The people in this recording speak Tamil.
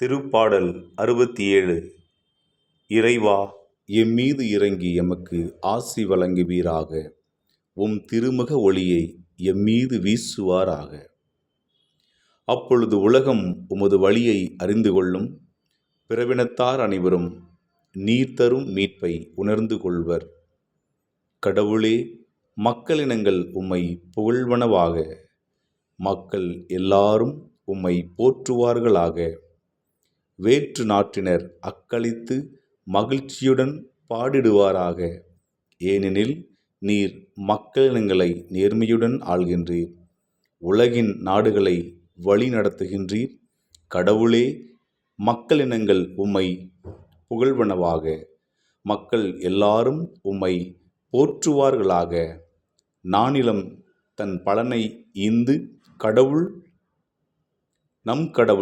திருப்பாடல் அறுபத்தி ஏழு இறைவா எம்மீது இறங்கி எமக்கு ஆசி வழங்குவீராக. உம் திருமுக ஒளியை எம்மீது வீசுவாராக. அப்பொழுது உலகம் உமது வழியை அறிந்து கொள்ளும். பிறவினத்தார் அனைவரும் நீர் தரும் மீட்பை உணர்ந்து கொள்வர். கடவுளே மக்களினங்கள் உம்மை புகழ்வனவாக. மக்கள் எல்லாரும் உம்மை போற்றுவார்களாக. வேற்று நாட்டினர் அக்களித்து மகிழ்ச்சியுடன் பாடிடுவாராக. ஏனெனில் நீர் மக்களினங்களை நேர்மையுடன் ஆள்கின்றீர். உலகின் நாடுகளை வழி நடத்துகின்றீர். கடவுளே மக்களினங்கள் உம்மை புகழ்வனவாக. மக்கள் எல்லாரும் உம்மை போற்றுவார்களாக. நானிலம் தன் பலனை ஈந்து கடவுள் நம் கடவுள்